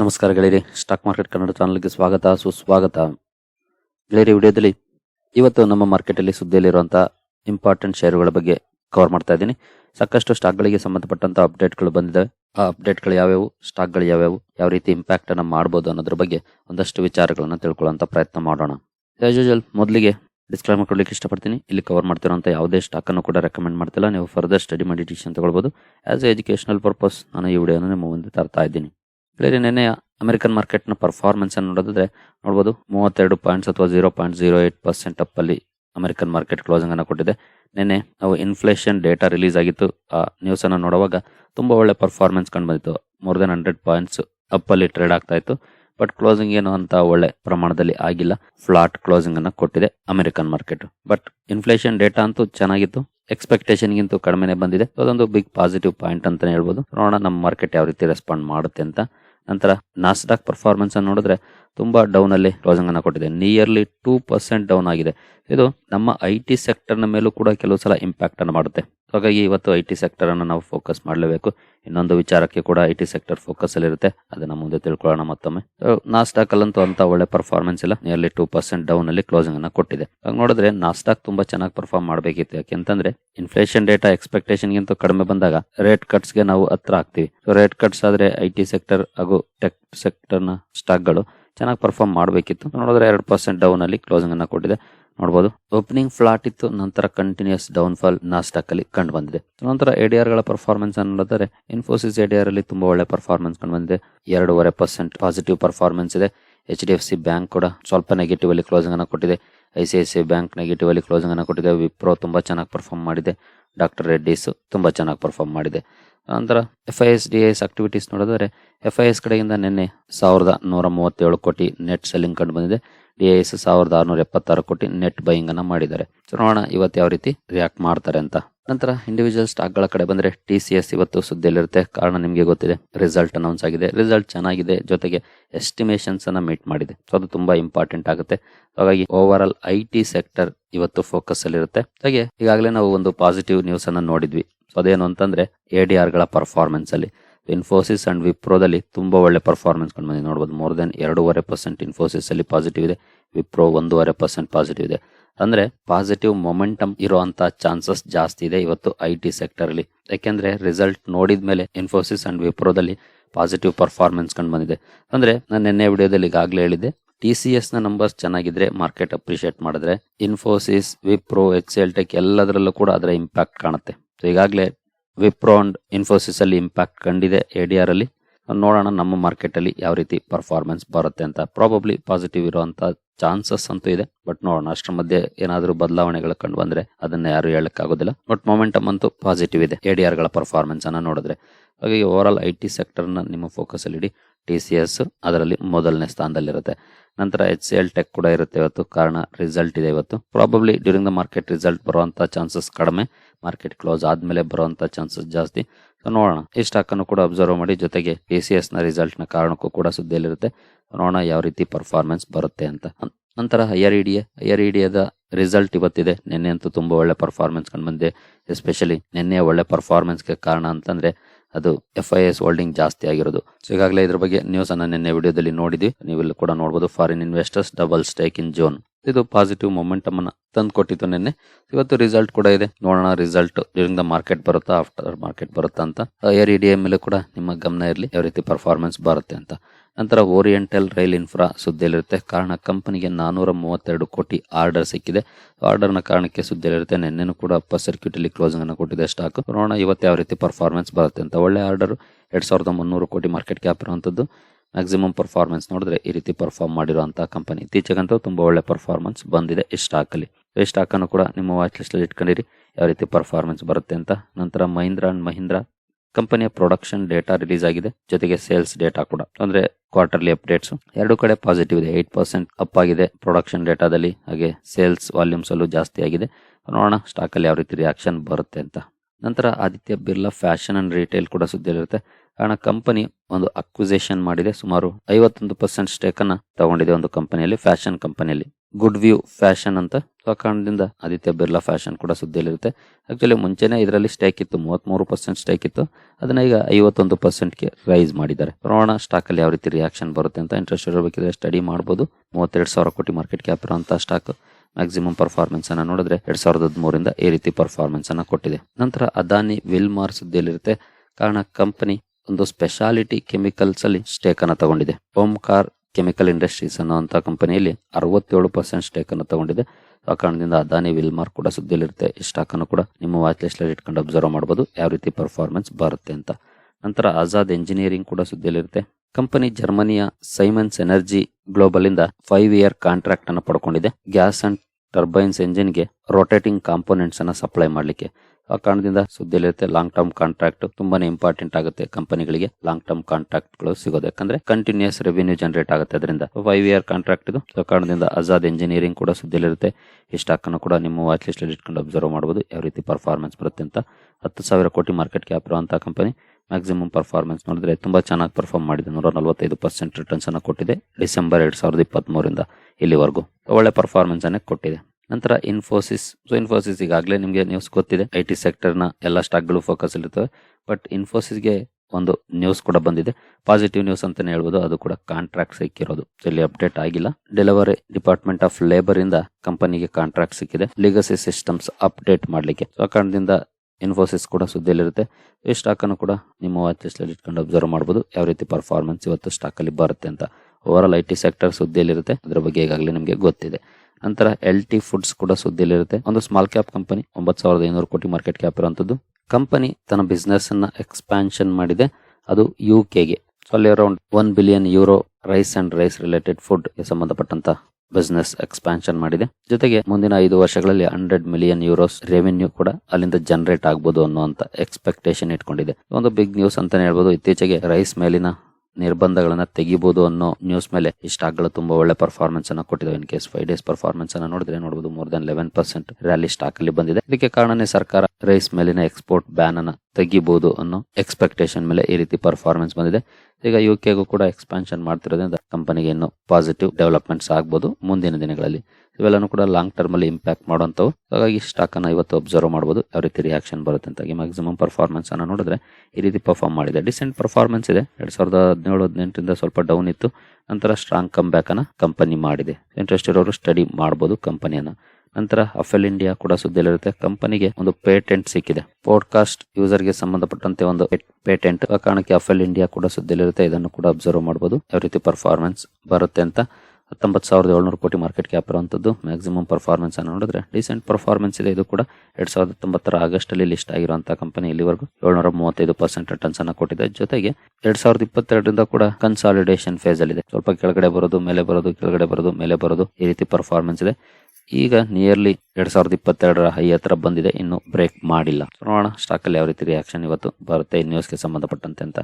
ನಮಸ್ಕಾರ ಗೆಳೆಯರಿ. Stock market Kannada ಚಾನಲ್ಗೆ ಸ್ವಾಗತ, ಸುಸ್ವಾಗತ. ಗೆಳೆಯರಿ ವಿಡಿಯೋದಲ್ಲಿ ಇವತ್ತು ನಮ್ಮ ಮಾರ್ಕೆಟಲ್ಲಿ ಸುದ್ದಿಯಲ್ಲಿರುವಂತಹ ಇಂಪಾರ್ಟೆಂಟ್ ಶೇರುಗಳ ಬಗ್ಗೆ ಕವರ್ ಮಾಡ್ತಾ ಇದ್ದೀನಿ. ಸಾಕಷ್ಟು ಸ್ಟಾಕ್ಗಳಿಗೆ ಸಂಬಂಧಪಟ್ಟಂತ ಅಪ್ಡೇಟ್ಗಳು ಬಂದಿದ್ದಾವೆ. ಆ ಅಪ್ಡೇಟ್ಗಳು ಯಾವ್ಯಾವು ಸ್ಟಾಕ್ಗಳು ಯಾವ್ಯಾವು, ಯಾವ ರೀತಿ ಇಂಪ್ಯಾಕ್ಟ್ ಅನ್ನು ಮಾಡ್ಬೋದು ಅನ್ನೋದ್ರ ಬಗ್ಗೆ ಒಂದಷ್ಟು ವಿಚಾರಗಳನ್ನು ತಿಳ್ಕೊಳ್ಳುವಂತ ಪ್ರಯತ್ನ ಮಾಡೋಣ. ಆಸ್ ಯೂಶುವಲ್ ಮೊದಲಿಗೆ ಡಿಸ್ಕ್ಲೈಮರ್ ಕೊಡ್ಲಿಕ್ಕೆ ಇಷ್ಟಪಡ್ತೀನಿ. ಇಲ್ಲಿ ಕವರ್ ಮಾಡ್ತಿರೋಂಥ ಯಾವುದೇ ಸ್ಟಾಕ್ ಅನ್ನು ಕೂಡ ರೆಕಮೆಂಡ್ ಮಾಡ್ತಿಲ್ಲ. ನೀವು ಫರ್ದರ್ ಸ್ಟಡಿ ಮಾಡಿ ಡಿಸಿಷನ್ ತಗೊಳ್ಬೋದು. ಆಸ್ ಎ ಎಜುಕೇಶನಲ್ ಪರ್ಪಸ್ ನಾನು ಈ ವಿಡಿಯೋನ ನಿಮ್ಮ ಮುಂದೆ ತರ್ತಾ ಇದ್ದೀನಿ. ಗೆಳೆಯರಿ ನಿನ್ನೆ ಅಮೆರಿಕನ್ ಮಾರ್ಕೆಟ್ನ ಪರ್ಫಾರ್ಮೆನ್ಸ್ ಅನ್ನು ನೋಡಿದ್ರೆ ನೋಡ್ಬೋದು ಮೂವತ್ತೆರಡು ಪಾಯಿಂಟ್ಸ್ ಅಥವಾ zero point zero eight percent up ಅಲ್ಲಿ ಅಮೆರಿಕನ್ ಮಾರ್ಕೆಟ್ ಕ್ಲೋಸಿಂಗ್ ಅನ್ನು ಕೊಟ್ಟಿದೆ. ನಿನ್ನೆ ನಾವು ಇನ್ಫ್ಲೇಷನ್ ಡೇಟಾ ರಿಲೀಸ್ ಆಗಿತ್ತು. ಆ ನ್ಯೂಸ್ ಅನ್ನು ನೋಡುವಾಗ ತುಂಬಾ ಒಳ್ಳೆ ಪರ್ಫಾರ್ಮೆನ್ಸ್ ಕಂಡು ಬಂದಿತ್ತು more than hundred points up ಅಲ್ಲಿ ಟ್ರೇಡ್ ಆಗ್ತಾ ಇತ್ತು. ಬಟ್ ಕ್ಲೋಸಿಂಗ್ ಏನು ಅಂತ ಒಳ್ಳೆ ಪ್ರಮಾಣದಲ್ಲಿ ಆಗಿಲ್ಲ. ಫ್ಲಾಟ್ ಕ್ಲೋಸಿಂಗ್ ಅನ್ನು ಕೊಟ್ಟಿದೆ American market. But inflation data ಅಂತೂ ಚೆನ್ನಾಗಿತ್ತು. ಎಕ್ಸ್ಪೆಕ್ಟೇಷನ್ ಗಿಂತೂ ಕಡಿಮೆನೆ ಬಂದಿದೆ. ಅದೊಂದು ಬಿಗ್ ಪಾಸಿಟಿವ್ ಪಾಯಿಂಟ್ ಅಂತಲೇ ಹೇಳ್ಬೋದು. ನೋಡೋಣ ನಮ್ಮ ಮಾರ್ಕೆಟ್ ಯಾವ ರೀತಿ ರೆಸ್ಪಾಂಡ್ ಮಾಡುತ್ತೆ ಅಂತ. ನಂತರ ನಾಸ್ಡಾಕ್ ಪರ್ಫಾರ್ಮೆನ್ಸ್ ಅನ್ನು ನೋಡಿದ್ರೆ ತುಂಬಾ ಡೌನ್ ಅಲ್ಲಿ ಕ್ಲೋಸಿಂಗ್ ಅನ್ನು ಕೊಟ್ಟಿದೆ. ನಿಯರ್ಲಿ ಟೂ ಪರ್ಸೆಂಟ್ ಡೌನ್ ಆಗಿದೆ. ಇದು ನಮ್ಮ ಐ ಟಿ ಸೆಕ್ಟರ್ನ ಮೇಲೂ ಕೂಡ ಕೆಲವು ಸಲ ಇಂಪ್ಯಾಕ್ಟ್ ಅನ್ನು ಮಾಡುತ್ತೆ. ಹಾಗಾಗಿ ಇವತ್ತು ಐ ಟಿ ಸೆಕ್ಟರ್ ಅನ್ನು ನಾವು ಫೋಕಸ್ ಮಾಡಲೇಬೇಕು. ಇನ್ನೊಂದು ವಿಚಾರಕ್ಕೆ ಕೂಡ ಐ ಟಿ ಸೆಕ್ಟರ್ ಫೋಕಸ್ ಅಲ್ಲಿ ಇರುತ್ತೆ. ಅದನ್ನ ಮುಂದೆ ತಿಳ್ಕೊಳ್ಳೋಣ ಮತ್ತೊಮ್ಮೆ. ನಾಸ್ಟಾಕ್ ಅಲ್ಲಂತೂ ಅಂತ ಒಳ್ಳೆ ಪರ್ಫಾರ್ಮೆನ್ಸ್ ಇಲ್ಲ. ನಿಯರ್ಲಿ ಟೂ ಪರ್ಸೆಂಟ್ ಡೌನ್ ಅಲ್ಲಿ ಕ್ಲೋಸಿಂಗ್ ಅನ್ನ ಕೊಟ್ಟಿದೆ. ಹಾಗೆ ನೋಡಿದ್ರೆ ನಾಸ್ಟಾಕ್ ತುಂಬಾ ಚೆನ್ನಾಗಿ ಪರ್ಫಾರ್ಮ್ ಮಾಡಬೇಕಿತ್ತು. ಯಾಕೆಂತಂದ್ರೆ ಇನ್ಫ್ಲೇಷನ್ ಡೇಟಾ ಎಕ್ಸ್ಪೆಕ್ಟೇಷನ್ ಗಿಂತ ಕಡಿಮೆ ಬಂದಾಗ ರೇಟ್ ಕಟ್ಸ್ಗೆ ನಾವು ಹತ್ರ ಆಗ್ತೀವಿ. ಸೊ ರೇಟ್ ಕಟ್ಸ್ ಆದ್ರೆ ಐ ಟಿ ಸೆಕ್ಟರ್ ಹಾಗೂ ಟೆಕ್ ಸೆಕ್ಟರ್ನ ಸ್ಟಾಕ್ಗಳು ಸ್ಟಾಕ್ಗಳು ಚೆನ್ನಾಗಿ ಪರ್ಫಾರ್ಮ್ ಮಾಡಬೇಕಿತ್ತು. ನೋಡಿದ್ರೆ ಎರಡು ಪರ್ಸೆಂಟ್ ಡೌನ್ ಅಲ್ಲಿ ಕ್ಲೋಸಿಂಗ್ ಅನ್ನ ಕೊಟ್ಟಿದೆ. ನೋಡಬಹುದು ಓಪನಿಂಗ್ ಫ್ಲಾಟ್ ಇತ್ತು ನಂತರ ಕಂಟಿನ್ಯೂಸ್ ಡೌನ್ ಫಾಲ್ ನಾಸ್ಟಾಕ್ ಅಲ್ಲಿ ಕಂಡು ಬಂದಿದೆ ನಂತರ ಎಡಿಆರ್ಗಳ ಪರ್ಫಾರ್ಮೆನ್ಸ್ ಅನ್ನು ನೋಡಿದರೆ ಇನ್ಫೋಸಿಸ್ ಎಡಿಆರ್ ಅಲ್ಲಿ ತುಂಬಾ ಒಳ್ಳೆ ಪರ್ಫಾರ್ಮೆನ್ಸ್ ಕಂಡು ಬಂದಿದೆ ಎರಡೂವರೆ ಪರ್ಸೆಂಟ್ ಪಾಸಿಟಿವ್ ಪರ್ಫಾರ್ಮೆನ್ಸ್ ಇದೆ H D F C bank ಕೂಡ ಸ್ವಲ್ಪ ನೆಗೆಟಿವ್ ಅಲ್ಲಿ ಕ್ಲೋಸಿಂಗ್ ಅನ್ನು ಕೊಟ್ಟಿದೆ I C I C bank negative ಅಲ್ಲಿ ಕ್ಲೋಸಿಂಗ್ ಅನ್ನು ಕೊಟ್ಟಿದೆ ವಿಪ್ರೋ ತುಂಬಾ ಚೆನ್ನಾಗಿ ಪರ್ಫಾರ್ಮ್ ಮಾಡಿದೆ ಡಾಕ್ಟರ್ ರೆಡ್ಡಿಸ್ ತುಂಬಾ ಚೆನ್ನಾಗಿ ಪರ್ಫಾರ್ಮ್ ಮಾಡಿದೆ ನಂತರ F I S D S activities ನೋಡಿದರೆ ಎಫ್ ಐ ಎಸ್ ಕಡೆಯಿಂದ ನಿನ್ನೆ ಸಾವಿರದ ನೂರ ಮೂವತ್ತೇಳು ಕೋಟಿ ನೆಟ್ ಸೆಲ್ಲಿಂಗ್ ಕಂಡು ಬಂದಿದೆ ಡಿ ಐ ಎಸ್ ಸಾವಿರದ ಆರುನೂರ ಎಪ್ಪತ್ತಾರು ಕೋಟಿ ನೆಟ್ ಬೈಯಿಂಗ್ ಅನ್ನ ಮಾಡಿದ್ದಾರೆ. ನೋಡೋಣ ಇವತ್ತು ಯಾವ ರೀತಿ ರಿಯಾಕ್ಟ್ ಮಾಡ್ತಾರೆ ಅಂತ. ನಂತರ ಇಂಡಿವಿಜುವಲ್ ಸ್ಟಾಕ್ಗಳ ಕಡೆ ಬಂದ್ರೆ ಟಿ ಸಿ ಎಸ್ ಇವತ್ತು ಸುದ್ದಿಯಲ್ಲಿರುತ್ತೆ. ಕಾರಣ ನಿಮಗೆ ಗೊತ್ತಿದೆ. ರಿಸಲ್ಟ್ ಅನೌನ್ಸ್ ಆಗಿದೆ. ರಿಸಲ್ಟ್ ಚೆನ್ನಾಗಿದೆ. ಜೊತೆಗೆ ಎಸ್ಟಿಮೇಷನ್ಸ್ ಅನ್ನ ಮೀಟ್ ಮಾಡಿದೆ. ಸೊ ಅದು ತುಂಬಾ ಇಂಪಾರ್ಟೆಂಟ್ ಆಗುತ್ತೆ. ಹಾಗಾಗಿ over all I T sector ಇವತ್ತು ಫೋಕಸ್ ಅಲ್ಲಿ ಇರುತ್ತೆ. ಹಾಗೆ ಈಗಾಗಲೇ ನಾವು ಒಂದು ಪಾಸಿಟಿವ್ ನ್ಯೂಸ್ ಅನ್ನ ನೋಡಿದ್ವಿ. ಸೊ ಅದೇನು ಅಂತಂದ್ರೆ ಎ ಡಿ ಆರ್ಗಳ ಪರ್ಫಾರ್ಮೆನ್ಸ್ ಅಲ್ಲಿ. ಇನ್ಫೋಸಿಸ್ ಅಂಡ್ ವಿಪ್ರೋದಲ್ಲಿ ತುಂಬಾ ಒಳ್ಳೆ ಪರ್ಫಾರ್ಮೆನ್ಸ್ ಕಂಡು ಬಂದಿದೆ. ನೋಡಬಹುದು ಮೋರ್ ದೆನ್ ಎರಡೂವರೆ ಪರ್ಸೆಂಟ್ ಇನ್ಫೋಸಿಸ್ ಅಲ್ಲಿ ಪಾಸಿಟಿವ್ ಇದೆ. ವಿಪ್ರೋ ಒಂದೂವರೆ ಪರ್ಸೆಂಟ್ ಪಾಸಿಟಿವ್ ಇದೆ. ಅಂದ್ರೆ ಪಾಸಿಟಿವ್ ಮೊಮೆಂಟಮ್ ಇರುವಂತ ಚಾನ್ಸಸ್ ಜಾಸ್ತಿ ಇದೆ ಇವತ್ತು ಐ ಟಿ ಸೆಕ್ಟರ್ ಅಲ್ಲಿ. ಯಾಕೆಂದ್ರೆ ರಿಸಲ್ಟ್ ನೋಡಿದ ಮೇಲೆ ಇನ್ಫೋಸಿಸ್ ಅಂಡ್ ವಿಪ್ರೋದಲ್ಲಿ ಪಾಸಿಟಿವ್ ಪರ್ಫಾರ್ಮೆನ್ಸ್ ಕಂಡು ಬಂದಿದೆ. ಅಂದ್ರೆ ನಾನು ನಿನ್ನೆ ವಿಡಿಯೋದಲ್ಲಿ ಈಗಾಗಲೇ ಹೇಳಿದ್ದೆ ಟಿ ಸಿ ಎಸ್ನ ನಂಬರ್ಸ್ ಚೆನ್ನಾಗಿದ್ರೆ ಮಾರ್ಕೆಟ್ ಅಪ್ರಿಷಿಯೇಟ್ ಮಾಡಿದ್ರೆ ಇನ್ಫೋಸಿಸ್ ವಿಪ್ರೋ ಎಕ್ಸೆಲ್ ಟೆಕ್ ಎಲ್ಲದರಲ್ಲೂ ಕೂಡ ಅದರ ಇಂಪ್ಯಾಕ್ಟ್ ಕಾಣುತ್ತೆ. ಸೊ ಈಗಾಗಲೇ ವಿಪ್ರೋ ಅಂಡ್ ಇನ್ಫೋಸಿಸ್ ಅಲ್ಲಿ ಇಂಪ್ಯಾಕ್ಟ್ ಕಂಡಿದೆ ಎ ಡಿ ಆರ್ ಅಲ್ಲಿ. ನೋಡೋಣ ನಮ್ಮ ಮಾರ್ಕೆಟ್ ಅಲ್ಲಿ ಯಾವ ರೀತಿ ಪರ್ಫಾರ್ಮೆನ್ಸ್ ಬರುತ್ತೆ ಅಂತ. ಪ್ರಾಬಬ್ಲಿ ಪಾಸಿಟಿವ್ ಇರುವಂತ ಚಾನ್ಸಸ್ ಅಂತೂ ಇದೆ. ಬಟ್ ನೋಡೋಣ, ಅಷ್ಟರ ಮಧ್ಯೆ ಏನಾದರೂ ಬದಲಾವಣೆಗಳು ಕಂಡು ಬಂದ್ರೆ ಅದನ್ನ ಯಾರು ಹೇಳಕ್ಕಾಗೋದಿಲ್ಲ. ಬಟ್ ಮೊಮೆಂಟಮ್ ಅಂತೂ ಪಾಸಿಟಿವ್ ಇದೆ. ಎ ಡಿ ಆರ್ಗಳ ಪರ್ಫಾರ್ಮೆನ್ಸ್ ಅನ್ನ ನೋಡಿದ್ರೆ. ಹಾಗಾಗಿ ಓವರ್ ಆಲ್ ಐ ಟಿ ಸೆಕ್ಟರ್ನ ನಿಮ್ಮ ಫೋಕಸ್ ಅಲ್ಲಿ ಇಡಿ. ಟಿ ಸಿ ಎಸ್ ಅದರಲ್ಲಿ ಮೊದಲನೇ ಸ್ಥಾನದಲ್ಲಿರುತ್ತೆ. ನಂತರ ಎಚ್ ಸಿ ಎಲ್ ಟೆಕ್ ಕೂಡ ಇರುತ್ತೆ ಇವತ್ತು. ಕಾರಣ ರಿಸಲ್ಟ್ ಇದೆ ಇವತ್ತು. Probably during the market result ಬರುವಂಥ ಚಾನ್ಸಸ್ ಕಡಿಮೆ. ಮಾರ್ಕೆಟ್ ಕ್ಲೋಸ್ ಆದ್ಮೇಲೆ ಬರುವಂಥ ಚಾನ್ಸಸ್ ಜಾಸ್ತಿ. ಸೊ ನೋಡೋಣ. ಈ ಸ್ಟಾಕ್ ಅನ್ನು ಕೂಡ ಅಬ್ಸರ್ವ್ ಮಾಡಿ ಜೊತೆಗೆ ಟಿ ಸಿ ಎಸ್ನ ನ ರಿಸಲ್ಟ್ನ ಕಾರಣಕ್ಕೂ ಕೂಡ ಸುದ್ದಿಯಲ್ಲಿರುತ್ತೆ. ನೋಡೋಣ ಯಾವ ರೀತಿ ಪರ್ಫಾರ್ಮೆನ್ಸ್ ಬರುತ್ತೆ ಅಂತ. ನಂತರ ಹೈಯರ್ ಇಡಿಯ ಹೈಯರ್ ಇಡಿಯಾದ ರಿಸಲ್ಟ್ ಇವತ್ತಿದೆ. ನಿನ್ನೆ ಅಂತೂ ತುಂಬ ಒಳ್ಳೆ ಪರ್ಫಾರ್ಮೆನ್ಸ್ ಕಂಡು ಬಂದಿದೆ. ಎಸ್ಪೆಷಲಿ ನಿನ್ನೆ ಒಳ್ಳೆ ಪರ್ಫಾರ್ಮೆನ್ಸ್ಗೆ ಕಾರಣ ಅಂತಂದ್ರೆ ಅದು ಎಫ್ ಐ ಎಸ್ ಹೋಲ್ಡಿಂಗ್ ಜಾಸ್ತಿ ಆಗಿರೋದು. ಸೊ ಈಗಾಗಲೇ ಇದ್ರ ಬಗ್ಗೆ ನ್ಯೂಸ್ ಅನ್ನ ನಿನ್ನೆ ವಿಡಿಯೋದಲ್ಲಿ ನೋಡಿದ್ವಿ. ನೀವೆಲ್ಲ ಕೂಡ ನೋಡಬಹುದು foreign investors double stake in zone ಇದು ಪಾಸಿಟಿವ್ ಮೊಮೆಂಟಮ್ ಅನ್ನ ತಂದು ಕೊಟ್ಟಿತ್ತು ನಿನ್ನೆ ಇವತ್ತು ರಿಸಲ್ಟ್ ಕೂಡ ಇದೆ. ನೋಡೋಣ ರಿಸಲ್ಟ್ ಡ್ಯೂರಿಂಗ್ ದ ಮಾರ್ಕೆಟ್ ಬರುತ್ತಾ ಆಫ್ಟರ್ ಮಾರ್ಕೆಟ್ ಬರುತ್ತಾ ಅಂತ. ಏರ್ ಇ ಡಿ ಎಂ ಮೇಲೆ ಕೂಡ ನಿಮ್ಮ ಗಮನ ಇರಲಿ. ಯಾವ ರೀತಿ ಪರ್ಫಾರ್ಮೆನ್ಸ್ ಬರುತ್ತೆ ಅಂತ. ನಂತರ ಓರಿಯೆಂಟಲ್ ರೈಲ್ ಇನ್ಫ್ರಾ ಸುದ್ದಿಯಲ್ಲಿರುತ್ತೆ. ಕಾರಣ, ಕಂಪನಿಗೆ ನಾನ್ನೂರ ಮೂವತ್ತೆರಡು ಕೋಟಿ ಆರ್ಡರ್ ಸಿಕ್ಕಿದೆ. ಆರ್ಡರ್ನ ಕಾರಣಕ್ಕೆ ಸುದ್ದಿಯಲ್ಲಿರುತ್ತೆ, ನಿನ್ನೆನೂ ಕೂಡ ಅಪ್ಪ ಸರ್ಕ್ಯೂಟ್ ಅಲ್ಲಿ ಕ್ಲೋಸಿಂಗ್ ಅನ್ನು ಕೊಟ್ಟಿದೆ ಸ್ಟಾಕ್. ನೋಡೋಣ ಇವತ್ತು ಯಾವ ರೀತಿ ಪರ್ಫಾರ್ಮೆನ್ಸ್ ಬರುತ್ತೆ ಅಂತ ಒಳ್ಳೆ ಆರ್ಡರ್. ಎರಡ್ ಸಾವಿರದ ಮುನ್ನೂರು ಕೋಟಿ ಮಾರ್ಕೆಟ್ ಕ್ಯಾಪ್ ಇರುವಂಥದ್ದು ಮ್ಯಾಕ್ಸಿಮಮ್ ಪರ್ಫಾರ್ಮೆನ್ಸ್ ನೋಡಿದ್ರೆ ಈ ರೀತಿ ಪರ್ಫಾರ್ಮ್ ಮಾಡಿರುವಂತಹ ಕಂಪನಿ. ಇತ್ತೀಚೆಗಂತೂ ತುಂಬ ಒಳ್ಳೆ ಪರ್ಫಾರ್ಮೆನ್ಸ್ ಬಂದಿದೆ ಈ ಸ್ಟಾಕಲ್ಲಿ ಈ ಸ್ಟಾಕನ್ನು ಕೂಡ ನಿಮ್ಮ ವಾಚ್ ಲಿಸ್ಟಲ್ಲಿ ಇಟ್ಕೊಂಡಿರಿ. ಯಾವ ರೀತಿ ಪರ್ಫಾರ್ಮೆನ್ಸ್ ಬರುತ್ತೆ ಅಂತ. ನಂತರ ಮಹೀಂದ್ರ ಆ್ಯಂಡ್ ಮಹೀಂದ್ರ ಕಂಪನಿಯ ಪ್ರೊಡಕ್ಷನ್ ಡೇಟಾ ರಿಲೀಸ್ ಆಗಿದೆ. ಜೊತೆಗೆ ಸೇಲ್ಸ್ ಡೇಟಾ ಕೂಡ. ಅಂದ್ರೆ ಕ್ವಾರ್ಟರ್ಲಿ ಅಪ್ಡೇಟ್ಸ್ ಎರಡು ಕಡೆ ಪಾಸಿಟಿವ್ ಇದೆ. ಏಟ್ ಪರ್ಸೆಂಟ್ ಅಪ್ ಆಗಿದೆ ಪ್ರೊಡಕ್ಷನ್ ಡೇಟಾದಲ್ಲಿ ಹಾಗೆ ಸೇಲ್ಸ್ ವಾಲ್ಯೂಮ್ಸ್ ಅಲ್ಲೂ ಜಾಸ್ತಿ ಆಗಿದೆ. ನೋಡೋಣ ಸ್ಟಾಕ್ ಅಲ್ಲಿ ಯಾವ ರೀತಿ ರಿಯಾಕ್ಷನ್ ಬರುತ್ತೆ ಅಂತ. ನಂತರ Aditya Birla fashion and retail ಕೂಡ ಸುದ್ದಿಯಲ್ಲಿರುತ್ತೆ. ಕಾರಣ ಕಂಪನಿ ಒಂದು ಅಕ್ವಿಸೇಷನ್ ಮಾಡಿದೆ. ಸುಮಾರು ಐವತ್ತೊಂದು ಪರ್ಸೆಂಟ್ ಸ್ಟೇಕ್ ಅನ್ನ ತಗೊಂಡಿದೆ ಒಂದು ಕಂಪನಿಯಲ್ಲಿ ಫ್ಯಾಷನ್ ಕಂಪನಿಯಲ್ಲಿ ಗುಡ್ ವ್ಯೂ ಫ್ಯಾಷನ್ ಅಂತ ಆ ಕಾರಣದಿಂದ ಆದಿತ್ಯ ಬಿರ್ಲಾ ಫ್ಯಾಷನ್ ಕೂಡ ಸುದ್ದಿಯಲ್ಲಿರುತ್ತೆ. ಆಕ್ಚುಲಿ ಮುಂಚೆನೆ ಇದರಲ್ಲಿ ಸ್ಟೇಕ್ ಇತ್ತು, ಮೂವತ್ಮೂರು ಪರ್ಸೆಂಟ್ ಸ್ಟೇಕ್ ಇತ್ತು. ಅದನ್ನ ಈಗ ಐವತ್ತೊಂದು ಪರ್ಸೆಂಟ್ಗೆ ರೈಸ್ ಮಾಡಿದ್ದಾರೆ. ನೋಡೋಣ ಸ್ಟಾಕ್ ಅಲ್ಲಿ ಯಾವ ರೀತಿ ರಿಯಾಕ್ಷನ್ ಬರುತ್ತೆ ಅಂತ ಇಂಟ್ರೆಸ್ಟ್ ಇರಬೇಕಿದ್ರೆ ಸ್ಟಡಿ ಮಾಡಬಹುದು ಮೂವತ್ತೆರಡು ಸಾವಿರ ಕೋಟಿ ಮಾರ್ಕೆಟ್ ಕ್ಯಾಪ್ ಇರುವಂತಹ ಸ್ಟಾಕ್ ಮ್ಯಾಕ್ಸಿಮಮ್ ಪರ್ಫಾರ್ಮೆನ್ಸ್ ಅನ್ನ ನೋಡಿದ್ರೆ ಎರಡ್ ಸಾವಿರದ ಹದಿಮೂರಿಂದ ಈ ರೀತಿ ಪರ್ಫಾರ್ಮೆನ್ಸ್ ಅನ್ನ ಕೊಟ್ಟಿದೆ. ನಂತರ ಅದಾನಿ ವಿಲ್ಮಾರ್ ಸುದ್ದಿಯಲ್ಲಿರುತ್ತೆ. ಕಾರಣ ಕಂಪನಿ ಒಂದು ಸ್ಪೆಷಾಲಿಟಿ ಕೆಮಿಕಲ್ಸ್ ಅಲ್ಲಿ ಸ್ಟೇಕ್ ಅನ್ನ ತಗೊಂಡಿದೆ. ಓಂಕಾರ್ ಕೆಮಿಕಲ್ ಇಂಡಸ್ಟ್ರೀಸ್ ಅನ್ನುವಂತ ಕಂಪನಿಯಲ್ಲಿ ಅರವತ್ತೇಳು ಪರ್ಸೆಂಟ್ ಸ್ಟೇಕ್ ಅನ್ನು ತಗೊಂಡಿದೆ. ಆ ಕಾರಣದಿಂದ ಅದಾನಿ ವಿಲ್ಮಾರ್ ಕೂಡ ಸುದ್ದಿಯಲ್ಲಿರುತ್ತೆ. ಈ ಸ್ಟಾಕ್ ಅನ್ನು ಕೂಡ ನಿಮ್ಮ ವಾಚ್ ಲಿಸ್ಟ್ ಅಲ್ಲಿ ಇಟ್ಕೊಂಡು ಅಬ್ಸರ್ವ್ ಮಾಡಬಹುದು ಯಾವ ರೀತಿ ಪರ್ಫಾರ್ಮೆನ್ಸ್ ಬರುತ್ತೆ ಅಂತ. ನಂತರ ಆಜಾದ್ ಎಂಜಿನಿಯರಿಂಗ್ ಕೂಡ ಸುದ್ದಿಯಲ್ಲಿರುತ್ತೆ. ಕಂಪನಿ ಜರ್ಮನಿಯ ಸೈಮನ್ಸ್ ಎನರ್ಜಿ ಗ್ಲೋಬಲ್ ಇಂದ ಫೈವ್ ಇಯರ್ ಕಾಂಟ್ರಾಕ್ಟ್ ಅನ್ನು ಪಡ್ಕೊಂಡಿದೆ. ಗ್ಯಾಸ್ ಅಂಡ್ ಟರ್ಬೈನ್ಸ್ ಎಂಜಿನ್ಗೆ ರೊಟೇಟಿಂಗ್ ಕಾಂಪೋನೆಂಟ್ಸ್ ಅನ್ನ ಸಪ್ಲೈ ಮಾಡಲಿಕ್ಕೆ. ಆ ಕಾರಣದಿಂದ ಸುದ್ದಿಯಲ್ಲಿರುತ್ತೆ ಲಾಂಗ್ ಟರ್ಮ್ ಕಾಂಟ್ರಾಕ್ಟ್ ತುಂಬಾನೇ ಇಂಪಾರ್ಟೆಂಟ್ ಆಗುತ್ತೆ ಕಂಪನಿಗಳಿಗೆ. ಲಾಂಗ್ ಟರ್ಮ್ ಕಾಂಟ್ರಾಕ್ಟ್ಗಳು ಸಿಗೋದು. ಯಾಕಂದ್ರೆ ಕಂಟಿನ್ಯೂಸ್ ರೆವಿನ್ಯೂ ಜನರೇಟ್ ಆಗುತ್ತೆ. ಅದರಿಂದ ಫೈವ್ ಇಯರ್ ಕಾಂಟ್ರಾಕ್ಟ್ ಇದು ಸೊ ಕಾರಣದಿಂದ ಆಜಾದ್ ಇಂಜಿನಿಯರಿಂಗ್ ಕೂಡ ಸುದ್ದಿಯಲ್ಲಿರುತ್ತೆ ಈ ಸ್ಟಾಕ್ ಅನ್ನು ಕೂಡ ನಿಮ್ಮ ವಾಚ್ ಲಿಸ್ಟ್ ಅಲ್ಲಿ ಇಟ್ಕೊಂಡು ಅಬ್ಸರ್ವ್ ಮಾಡಬಹುದು ಯಾವ ರೀತಿ ಪರ್ಫಾರ್ಮೆನ್ಸ್ ಬರುತ್ತೆ ಅಂತ. ಹತ್ತು ಸಾವಿರ ಕೋಟಿ ಮಾರ್ಕೆಟ್ ಕ್ಯಾಪ್ ಇರುವಂತಹ ಕಂಪನಿ ಮ್ಯಾಕ್ಸಿಮಮ್ ಪರ್ಫಾರ್ಮೆನ್ಸ್ ನೋಡಿದ್ರೆ ತುಂಬಾ ಚೆನ್ನಾಗಿ ಪರ್ಫಾರ್ಮ್ ಮಾಡಿದೆ. ನೂರ ನಲವತ್ತೈದು ಪರ್ಸೆಂಟ್ ರಿಟರ್ನ್ಸ್ ಅನ್ನು ಕೊಟ್ಟಿದೆ. ಡಿಸೆಂಬರ್ ಎರಡ್ ಸಾವಿರದ ಇಪ್ಪತ್ತ್ ಮೂರಿಂದ ಇಲ್ಲಿವರೆಗೂ. ಒಳ್ಳೆ ಪರ್ಫಾರ್ಮೆನ್ಸ್ ಅನ್ನೇ ಕೊಟ್ಟಿದೆ. ನಂತರ ಇನ್ಫೋಸಿಸ್ ಸೊ ಇನ್ಫೋಸಿಸ್ ಈಗಾಗಲೇ ನಿಮಗೆ ನ್ಯೂಸ್ ಗೊತ್ತಿದೆ. ಐ ಟಿ ಸೆಕ್ಟರ್ನ ಎಲ್ಲ ಸ್ಟಾಕ್ಗಳು ಫೋಕಸ್ ಇರ್ತವೆ. ಬಟ್ ಇನ್ಫೋಸಿಸ್ಗೆ ಒಂದು ನ್ಯೂಸ್ ಕೂಡ ಬಂದಿದೆ. ಪಾಸಿಟಿವ್ ನ್ಯೂಸ್ ಅಂತಲೇ ಹೇಳ್ಬೋದು. ಅದು ಕೂಡ ಕಾಂಟ್ರಾಕ್ಟ್ ಸಿಕ್ಕಿರೋದು. ಇಲ್ಲಿ ಅಪ್ಡೇಟ್ ಆಗಿಲ್ಲ. ಡೆಲಿವರಿ ಡಿಪಾರ್ಟ್ಮೆಂಟ್ ಆಫ್ ಲೇಬರ್ ಇಂದ ಕಂಪನಿಗೆ ಕಾಂಟ್ರಾಕ್ಟ್ ಸಿಕ್ಕಿದೆ. ಲಿಗಸಿ ಸಿಸ್ಟಮ್ಸ್ ಅಪ್ಡೇಟ್ ಮಾಡಲಿಕ್ಕೆ. ಸೊ ಆ ಕಾರಣದಿಂದ ಇನ್ಫೋಸಿಸ್ ಕೂಡ ಸುದ್ದಿಯಲ್ಲಿರುತ್ತೆ ಈ ಸ್ಟಾಕ್ ಅನ್ನು ಕೂಡ ನಿಮ್ಮ ವಾಚ್ ಇಟ್ಕೊಂಡು ಅಬ್ಸರ್ವ್ ಮಾಡಬಹುದು ಯಾವ ರೀತಿ ಪರ್ಫಾರ್ಮೆನ್ಸ್ ಇವತ್ತು ಸ್ಟಾಕ್ ಅಲ್ಲಿ ಬರುತ್ತೆ ಅಂತ. ಓವರ್ ಐ ಟಿ ಸೆಕ್ಟರ್ ಸುದ್ದಿಯಲ್ಲಿರುತ್ತೆ. ಅದರ ಬಗ್ಗೆ ಈಗಾಗಲೇ ನಿಮಗೆ ಗೊತ್ತಿದೆ. ನಂತರ ಎಲ್ ಟಿ ಫುಡ್ಸ್ ಕೂಡ ಸುದ್ದಿಯಲ್ಲಿರುತ್ತೆ. ಒಂದು ಸ್ಮಾಲ್ ಕ್ಯಾಪ್ ಕಂಪನಿ ಒಂಬತ್ತು ಸಾವಿರದ ಐನೂರು ಕೋಟಿ ಮಾರ್ಕೆಟ್ ಕ್ಯಾಪ್ ಇರುವಂತದ್ದು. ಕಂಪನಿ ತನ್ನ ಬಿಸ್ನೆಸ್ ಅನ್ನ ಎಕ್ಸ್ಪಾನ್ಷನ್ ಮಾಡಿದೆ. ಅದು ಯು ಕೆಗೆ ಸೊ ಅಲ್ಲಿ around one billion euro rice and rice related ಫುಡ್ಗೆ ಸಂಬಂಧಪಟ್ಟಂತ ಬಿಸ್ನೆಸ್ ಎಕ್ಸ್ಪಾನ್ಷನ್ ಮಾಡಿದೆ. ಜೊತೆಗೆ ಮುಂದಿನ ಐದು ವರ್ಷಗಳಲ್ಲಿ ಹಂಡ್ರೆಡ್ ಮಿಲಿಯನ್ ಯೂರೋಸ್ ರೆವೆನ್ಯೂ ಕೂಡ ಅಲ್ಲಿಂದ ಜನರೇಟ್ ಆಗ್ಬೋದು ಅನ್ನುವಂತ ಎಕ್ಸ್ಪೆಕ್ಟೇಷನ್ ಇಟ್ಕೊಂಡಿದೆ. ಒಂದು ಬಿಗ್ ನ್ಯೂಸ್ ಅಂತಾನೆ ಹೇಳ್ಬೋದು. ಇತ್ತೀಚೆಗೆ ರೈಸ್ ಮೇಲಿನ ನಿರ್ಬಂಧಗಳನ್ನ ತೆಗಿಬಹುದು ಅನ್ನೋ ನ್ಯೂಸ್ ಮೇಲೆ ಈ ಸ್ಟಾಕ್ಗಳು ತುಂಬಾ ಒಳ್ಳೆ ಪರ್ಫಾರ್ಮೆನ್ಸ್ ಅನ್ನ ಕೊಟ್ಟಿದೆ in case five days performance ಅನ್ನ ನೋಡಿದ್ರೆ ನೋಡಬಹುದು more than eleven percent rally stock ಅಲ್ಲಿ ಬಂದಿದೆ. ಇದಕ್ಕೆ ಕಾರಣನೇ ಸರ್ಕಾರ ರೈಸ್ ಮೇಲಿನ ಎಕ್ಸ್ಪೋರ್ಟ್ ಬ್ಯಾನ್ ಅನ್ನ ತೆಗಿಬಹುದು ಅನ್ನೋ ಎಕ್ಸ್ಪೆಕ್ಟೇಷನ್ ಮೇಲೆ ಈ ರೀತಿ ಪರ್ಫಾರ್ಮೆನ್ಸ್ ಬಂದಿದೆ. ಈಗ ಯು ಕೆಗೂ ಕೂಡ ಎಕ್ಸ್ಪಾನ್ಷನ್ ಮಾಡ್ತಿರೋದ್ರಿಂದ ಕಂಪನಿಗೆ ಇನ್ನು ಪಾಸಿಟಿವ್ ಡೆವಲಪ್ಮೆಂಟ್ಸ್ ಆಗ್ಬಹುದು ಮುಂದಿನ ದಿನಗಳಲ್ಲಿ. ಇವೆಲ್ಲನೂ ಕೂಡ ಲಾಂಗ್ ಟರ್ಮ್ ಅಲ್ಲಿ ಇಂಪ್ಯಾಕ್ಟ್ ಮಾಡುವಂತವು ಹಾಗಾಗಿ ಸ್ಟಾಕ್ ಅನ್ನ ಇವತ್ತು ಅಬ್ಸರ್ವ್ ಮಾಡಬಹುದು ಯಾವ ರೀತಿ ರಿಯಾಕ್ಷನ್ ಬರುತ್ತೆ ಅಂತ ಮ್ಯಾಕ್ಸಿಮಮ್ ಪರ್ಫಾರ್ಮೆನ್ಸ್ ಅನ್ನ ನೋಡಿದ್ರೆ ಈ ರೀತಿ ಪರ್ಫಾರ್ಮ್ ಮಾಡಿದೆ. ಡಿಸೆಂಟ್ ಪರ್ಫಾರ್ಮೆನ್ಸ್ ಇದೆ. ಎರಡು ಸಾವಿರದ ಹದಿನೇಳು ಹದಿನೆಂಟರಿಂದ ಸ್ವಲ್ಪ ಡೌನ್ ಇತ್ತು. ನಂತರ ಸ್ಟ್ರಾಂಗ್ ಕಮ್ ಬ್ಯಾಕ್ ಅನ್ನ ಕಂಪನಿ ಮಾಡಿದೆ. ಇಂಟ್ರೆಸ್ಟ್ ಇರೋರು ಸ್ಟಡಿ ಮಾಡಬಹುದು ಕಂಪನಿಯನ್ನ ನಂತರ ಅಫೆಲ್ ಇಂಡಿಯಾ ಕೂಡ ಸುದ್ದಿಯಲ್ಲಿರುತ್ತೆ. ಕಂಪನಿಗೆ ಒಂದು ಪೇಟೆಂಟ್ ಸಿಕ್ಕಿದೆ. ಪಾಡ್ಕಾಸ್ಟ್ ಯೂಸರ್ಗೆ ಸಂಬಂಧಪಟ್ಟಂತೆ ಒಂದು ಪೇಟೆಂಟ್ ಆ ಕಾರಣಕ್ಕೆ ಅಫೆಲ್ ಇಂಡಿಯಾ ಕೂಡ ಸುದ್ದಿಯಲ್ಲಿರುತ್ತೆ. ಇದನ್ನು ಕೂಡ ಅಬ್ಸರ್ವ್ ಮಾಡಬಹುದು ಯಾವ ರೀತಿ ಪರ್ಫಾರ್ಮೆನ್ಸ್ ಬರುತ್ತೆ ಅಂತ. ಹತ್ತೊಂಬತ್ತು ಸಾವಿರದ ಏಳ್ನೂರು ಕೋಟಿ ಮಾರ್ಕೆಟ್ ಕ್ಯಾಪ್ ಇರುವಂಥದ್ದು ಮ್ಯಾಕ್ಸಿಮಮ್ ಪರ್ಫಾರ್ಮೆನ್ಸ್ ಅನ್ನು ನೋಡಿದ್ರೆ ಡಿಸೆಂಟ್ ಪರ್ಫಾರ್ಮೆನ್ಸ್ ಇದೆ. ಇದು ಕೂಡ ಎರಡ್ ಸಾವಿರದ ಹತ್ತೊಂಬತ್ತರ ಆಗಸ್ಟಲ್ಲಿ ಲಿಸ್ಟ್ ಆಗಿರುವಂತಹ ಕಂಪನಿ ಇಲ್ಲಿವರೆಗೂ ಏಳ್ನೂರ ಮೂವತ್ತೈದು ಪರ್ಸೆಂಟ್ ರಿಟರ್ನ್ಸ್ ಅನ್ನು ಕೊಟ್ಟಿದೆ. ಜೊತೆಗೆ ಎರಡ್ ಸಾವಿರದ ಇಪ್ಪತ್ತೆರಡರಿಂದ ಕೂಡ ಕನ್ಸಾಲಿಡೇಷನ್ ಫೇಸ್ ಅಲ್ಲಿ ಇದೆ ಸ್ವಲ್ಪ ಕೆಳಗಡೆ ಬರೋದು, ಮೇಲೆ ಬರೋದು, ಕೆಳಗಡೆ ಬರೋದು, ಮೇಲೆ ಬರೋದು ಈ ರೀತಿ ಪರ್ಫಾರ್ಮೆನ್ಸ್ ಇದೆ. ಈಗ ನಿಯರ್ಲಿ ಎರಡ್ ಸಾವಿರದ ಇಪ್ಪತ್ತೆರಡರ ಹೈ ಹತ್ರ ಬಂದಿದೆ. ಇನ್ನು ಬ್ರೇಕ್ ಮಾಡಿಲ್ಲ. ನೋಡೋಣ ಸ್ಟಾಕ್ ಅಲ್ಲಿ ಯಾವ ರೀತಿ ರಿಯಾಕ್ಷನ್ ಇವತ್ತು ಬರುತ್ತೆ ನ್ಯೂಸ್ಗೆ ಸಂಬಂಧಪಟ್ಟಂತೆ ಅಂತ.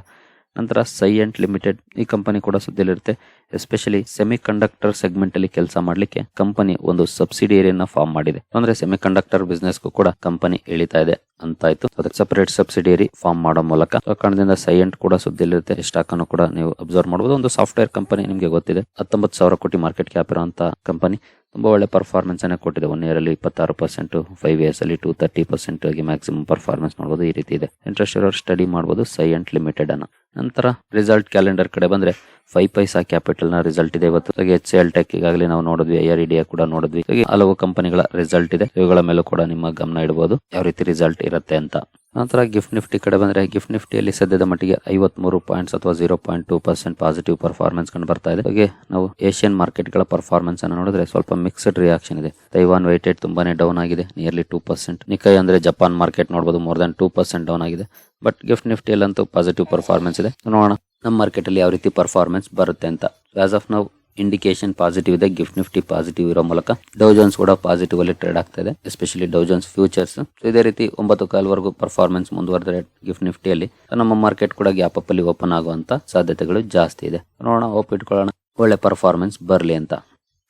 ನಂತರ ಸೈಯಂಟ್ ಲಿಮಿಟೆಡ್ ಈ ಕಂಪನಿ ಕೂಡ ಸುದ್ದಿಯಲ್ಲಿರುತ್ತೆ. ಎಸ್ಪೆಷಲಿ ಸೆಮಿ ಕಂಡಕ್ಟರ್ ಸೆಗ್ಮೆಂಟ್ ಅಲ್ಲಿ ಕೆಲಸ ಮಾಡಲಿಕ್ಕೆ ಕಂಪನಿ ಒಂದು ಸಬ್ಸಿಡಿಯರಿಯನ್ನ ಫಾರ್ಮ್ ಮಾಡಿದೆ. ಅಂದ್ರೆ ಸೆಮಿ ಕಂಡಕ್ಟರ್ ಬಿಸ್ನೆಸ್ಗೂ ಕೂಡ ಕಂಪನಿ ಇಳಿತಾ ಇದೆ ಅಂತಾಯ್ತು. ಅದಕ್ಕೆ ಸಪರೇಟ್ ಸಬ್ಸಿಡಿಯರಿ ಫಾರ್ಮ್ ಮಾಡೋ ಮೂಲಕ ಕಾರಣದಿಂದ ಸೈಯಂಟ್ ಕೂಡ ಸುದ್ದಿಯಲ್ಲಿರುತ್ತೆ. ಸ್ಟಾಕ್ ಅನ್ನು ಕೂಡ ನೀವು ಅಬ್ಸರ್ವ್ ಮಾಡಬಹುದು ಒಂದು ಸಾಫ್ಟ್ವೇರ್ ಕಂಪನಿ ನಿಮಗೆ ಗೊತ್ತಿದೆ. ಹತ್ತೊಂಬತ್ತು ಸಾವಿರ ಕೋಟಿ ಮಾರ್ಕೆಟ್ ಕ್ಯಾಪ್ ಇರುವಂತ ಕಂಪನಿ. ತುಂಬಾ ಒಳ್ಳೆ ಪರ್ಫಾರ್ಮೆನ್ಸ್ ಅನ್ನ ಕೊಟ್ಟಿದೆ. ಒನ್ ಇಯರ್ ಅಲ್ಲಿ ಇಪ್ಪತ್ತಾರು ಪರ್ಸೆಂಟ್ ಫೈವ್ ಇಯರ್ಸ್ ಅಲ್ಲಿ ಟೂ ತರ್ಟಿ ಪರ್ಸೆಂಟ್ ಆಗಿ ಮ್ಯಾಕ್ಸಿಮಮ್ ಪರ್ಫಾರ್ಮೆನ್ಸ್ ಮಾಡಬಹುದು ಈ ರೀತಿ ಇದೆ. ಇಂಟ್ರೆಸ್ಟ್ ಇರೋರು ಸ್ಟಡಿ ಮಾಡಬಹುದು ಸೈಯಂಟ್ ಲಿಮಿಟೆಡ್ ಅನ್ನ. ನಂತರ ರಿಸಲ್ಟ್ ಕ್ಯಾಲೆಂಡರ್ ಕಡೆ ಬಂದ್ರೆ ಫೈವ್ ಪೈಸಾ ಕ್ಯಾಪಿಟಲ್ನ ರಿಸಲ್ಟ್ ಇದೆ ಇವತ್ತು ಎಚ್ ಎಲ್ ಟೆಕ್ ಈಗಾಗಲೇ ನಾವು ನೋಡಿದ್ವಿ ಐಆರ್ ಇಡಿಯಾ ಕೂಡ ನೋಡಿದ್ವಿ. ಹಾಗೆ ಹಲವು ಕಂಪನಿಗಳ ರಿಸಲ್ಟ್ ಇದೆ. ಇವುಗಳ ಮೇಲೂ ಕೂಡ ನಿಮ್ಮ ಗಮನ ಇಡಬಹುದು ಯಾವ ರೀತಿ ರಿಸಲ್ಟ್ ಇರುತ್ತೆ ಅಂತ. ನಂತರ ಗಿಫ್ಟ್ ನಿಫ್ಟಿ ಕಡೆ ಬಂದ್ರೆ ಗಿಫ್ಟ್ ನಿಫ್ಟಿಯಲ್ಲಿ ಸದ್ಯದ ಮಟ್ಟಿಗೆ ಐವತ್ಮೂರು ಪಾಯಿಂಟ್ಸ್ ಅಥವಾ zero point two percent positive performance ಕಂಡು ಬರ್ತಾ ಇದೆ. ಹಾಗೆ ನಾವು ಏಷ್ಯನ್ ಮಾರ್ಕೆಟ್ಗಳ ಪರ್ಫಾರ್ಮೆನ್ಸ್ ಅನ್ನು ನೋಡಿದ್ರೆ ಸ್ವಲ್ಪ ಮಿಕ್ಸ್ಡ್ ರಿಯಾಕ್ಷನ್ ಇದೆ. ತೈವಾನ್ ವೈಟೆಡ್ ತುಂಬಾನೇ ಡೌನ್ ಆಗಿದೆ ನಿಯರ್ಲಿ ಟೂ ಪರ್ಸೆಂಟ್ ನಿಕೈ ಅಂದ್ರೆ ಜಪಾನ್ ಮಾರ್ಕೆಟ್ ನೋಡಬಹುದು more than two percent down ಆಗಿದೆ. ಬಟ್ ಗಿಫ್ಟ್ ನಿಫ್ಟಿಯಲ್ಲಂತೂ ಪಾಸಿಟಿವ್ ಪರ್ಫಾರ್ಮೆನ್ಸ್ ಇದೆ. ನೋಡೋಣ, ನಮ್ಮ ಮಾರ್ಕೆಟ್ ಅಲ್ಲಿ ಯಾವ ರೀತಿ ಪರ್ಫಾರ್ಮೆನ್ಸ್ ಬರುತ್ತೆ ಅಂತ. ಆಸ್ ಆಫ್ ನಾವು ಇಂಡಿಕೇಶನ್ ಪಾಸಿಟಿವ್ ಇದೆ ಗಿಫ್ಟ್ ನಿಫ್ಟಿ ಪಾಸಿಟಿವ್ ಇರೋ ಮೂಲಕ. ಡೌಜನ್ಸ್ ಕೂಡ ಪಾಸಿಟಿವ್ ಅಲ್ಲಿ ಟ್ರೇಡ್ ಆಗ್ತಾ ಇದೆ ಎಸ್ಪೆಷಲಿ ಡೌಜನ್ಸ್ ಫ್ಯೂಚರ್ಸ್ ಇದೇ ರೀತಿ ಒಂಬತ್ತು ಕಾಲ್ವರೆಗೂ ಪರ್ಫಾರ್ಮೆನ್ಸ್ ಮುಂದುವರೆದ್ರೆ ಗಿಫ್ಟ್ ನಿಫ್ಟಿಯಲ್ಲಿ ನಮ್ಮ ಮಾರ್ಕೆಟ್ ಕೂಡ ಗ್ಯಾಪ್ ಅಪ್ ಅಲ್ಲಿ ಓಪನ್ ಆಗುವಂತ ಸಾಧ್ಯತೆಗಳು ಜಾಸ್ತಿ ಇದೆ. ನೋಡೋಣ ಓಪ್ ಇಟ್ಕೊಳ್ಳೋಣ. ಒಳ್ಳೆ ಪರ್ಫಾರ್ಮೆನ್ಸ್ ಬರಲಿ ಅಂತ.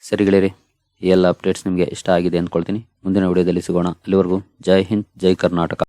ಸರಿಗಳಿರಿ ಈ ಎಲ್ಲ ಅಪ್ಡೇಟ್ಸ್ ನಿಮಗೆ ಇಷ್ಟ ಆಗಿದೆ ಅಂದ್ಕೊಳ್ತೀನಿ. ಮುಂದಿನ ವಿಡಿಯೋದಲ್ಲಿ ಸಿಗೋಣ. ಅಲ್ಲಿವರೆಗೂ ಜೈ ಹಿಂದ್, ಜೈ ಕರ್ನಾಟಕ.